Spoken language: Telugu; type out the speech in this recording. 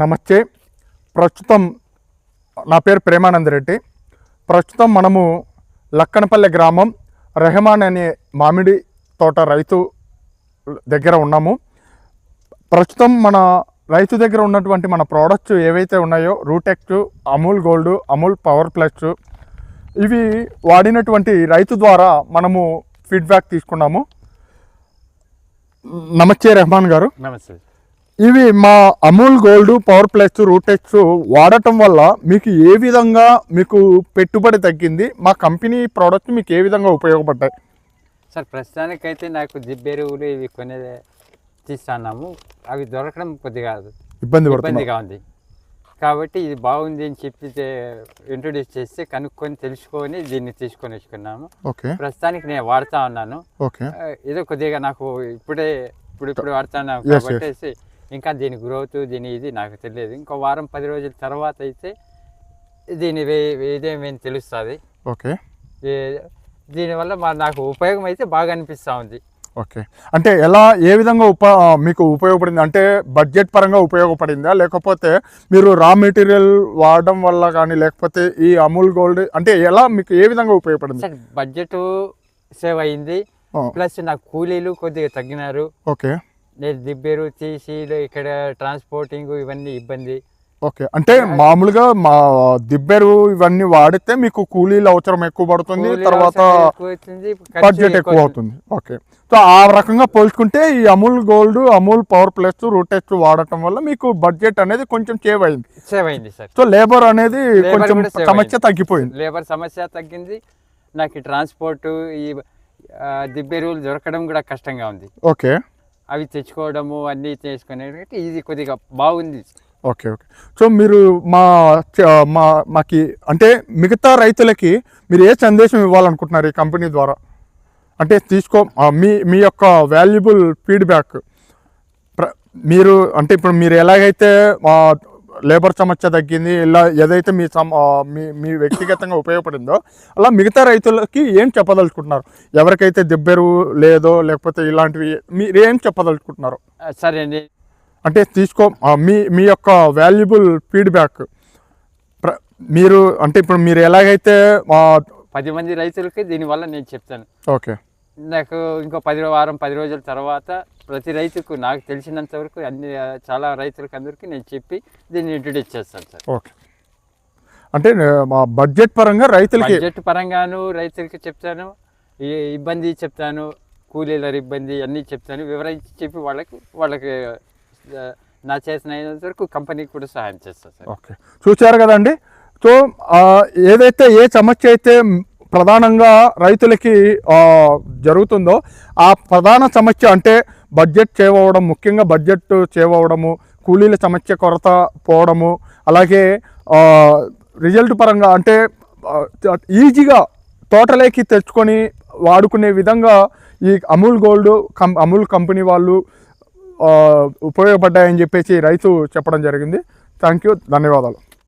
నమస్తే. ప్రస్తుతం నా పేరు ప్రేమానంద రెడ్డి ప్రస్తుతం మనము లక్కనపల్లె గ్రామం రెహమాన్ అనే మామిడి తోట రైతు దగ్గర ఉన్నాము. ప్రస్తుతం మన రైతు దగ్గర ఉన్నటువంటి మన ప్రోడక్ట్స్ ఏవైతే ఉన్నాయో Rootex Amul gold Amul power plus ఇవి వాడినటువంటి రైతు ద్వారా మనము ఫీడ్బ్యాక్ తీసుకున్నాము. నమస్తే రెహమాన్ గారు. నమస్తే. ఇవి మా అమూల్ గోల్డ్ పవర్ ప్లస్ రూటెక్స్ వాడటం వల్ల మీకు ఏ విధంగా మీకు పెట్టుబడి తగ్గింది? మా కంపెనీ ప్రోడక్ట్ మీకు ఏ విధంగా ఉపయోగపడ్డాయి? సార్ ప్రస్తుతానికైతే నాకు జిబ్బెరువులు ఇవి కొనే తీస్తున్నాము. అవి దొరకడం కొద్దిగా ఇబ్బంది ఇబ్బందిగా ఉంది. కాబట్టి ఇది బాగుంది అని చెప్పి ఇంట్రొడ్యూస్ చేస్తే కనుక్కొని తెలుసుకొని దీన్ని తీసుకొని వచ్చుకున్నాము. ఓకే. ప్రస్తుతానికి నేను వాడుతా ఉన్నాను. ఏదో కొద్దిగా నాకు ఇప్పుడే ఇప్పుడు ఇప్పుడు వాడుతున్నాను కాబట్టి ఇంకా దీని గ్రోత్ దీని ఇది నాకు తెలియదు. ఇంకో వారం పది రోజుల తర్వాత అయితే దీని ఇదేమేమి తెలుస్తుంది. ఓకే. దీనివల్ల మా నాకు ఉపయోగం అయితే బాగా అనిపిస్తూ ఉంది. ఓకే. అంటే ఎలా ఏ విధంగా ఉప మీకు ఉపయోగపడింది? అంటే బడ్జెట్ పరంగా ఉపయోగపడిందా? లేకపోతే మీరు రా మెటీరియల్ వాడడం వల్ల కానీ లేకపోతే ఈ అమూల్ గోల్డ్ అంటే ఎలా మీకు ఏ విధంగా ఉపయోగపడింది? బడ్జెట్ సేవ్ అయింది. ప్లస్ నాకు కూలీలు కొద్దిగా తగ్గినారు. ఓకే. నేను దిబ్బేరు తీసి ఇక్కడ ట్రాన్స్పోర్టింగ్ ఇవన్నీ ఇబ్బంది. ఓకే. అంటే మామూలుగా మా దిబ్బెరు ఇవన్నీ వాడితే మీకు కూలీలు అవసరం ఎక్కువ పడుతుంది తర్వాత బడ్జెట్ ఎక్కువ అవుతుంది. ఓకే. సో ఆ రకంగా పోల్చుకుంటే ఈ Amul gold Amul power plus Rootex వాడటం వల్ల మీకు బడ్జెట్ అనేది కొంచెం సేవ్ అయింది. సేవ్ అయింది సార్. సో లేబర్ అనేది కొంచెం సమస్య. తగ్గిపోయింది. లేబర్ సమస్య తగ్గింది. నాకు ట్రాన్స్పోర్ట్ ఈ దిబ్బెరువులు దొరకడం కూడా కష్టంగా ఉంది. ఓకే. అవి తెచ్చుకోవడము అన్నీ చేసుకునేది ఇది కొద్దిగా బాగుంది. Okay okay. సో మీరు మా చ- మా మాకి అంటే మిగతా రైతులకి మీరు ఏ సందేశం ఇవ్వాలనుకుంటున్నారు ఈ కంపెనీ ద్వారా? అంటే తీసుకో మీ మీ యొక్క వాల్యుబుల్ ఫీడ్బ్యాక్ ప్ర- మీరు అంటే ఇప్పుడు మీరు ఎలాగైతే లేబర్ సమస్య తగ్గింది ఇలా ఏదైతే మీ సమ మీ మీ వ్యక్తిగతంగా ఉపయోగపడిందో అలా మిగతా రైతులకి ఏం చెప్పదలుచుకుంటున్నారు? ఎవరికైతే దెబ్బెరు లేదో లేకపోతే ఇలాంటివి మీరు ఏం చెప్పదలుచుకుంటున్నారు? సరే అండి. అంటే తీసుకో మీ మీ యొక్క వాల్యుబుల్ ఫీడ్బ్యాక్ మీరు అంటే ఇప్పుడు మీరు ఎలాగైతే పది మంది రైతులకి దీనివల్ల నేను చెప్తాను. ఓకే. నాకు ఇంకో పది వారం పది రోజుల తర్వాత ప్రతి రైతుకు నాకు తెలిసినంత వరకు అన్ని చాలా రైతులకు అందరికీ నేను చెప్పి దీన్ని ఇంట్రొడ్యూస్ చేస్తాను సార్. ఓకే. అంటే మా బడ్జెట్ పరంగా రైతులకి బడ్జెట్ పరంగాను రైతులకి చెప్తాను ఈ ఇబ్బంది చెప్తాను కూలీల ఇబ్బంది అన్నీ చెప్తాను వివరించి చెప్పి వాళ్ళకి వాళ్ళకి నా చేసినంత వరకు కంపెనీకి కూడా సహాయం చేస్తాను సార్. ఓకే. చూశారు కదండి? సో ఏదైతే ఏ సమస్య అయితే ప్రధానంగా రైతులకి జరుగుతుందో ఆ ప్రధాన సమస్య అంటే బడ్జెట్ చేవడం ముఖ్యంగా బడ్జెట్ చేవడము కూలీల సమస్య కొరత పోవడము అలాగే రిజల్ట్ పరంగా అంటే ఈజీగా తోటలోకి తెచ్చుకొని వాడుకునే విధంగా ఈ అమూల్ గోల్డ్ కం అమూల్ కంపెనీ వాళ్ళు ఉపయోగపడ్డాయని చెప్పేసి రైతు చెప్పడం జరిగింది. థ్యాంక్ యూ ధన్యవాదాలు.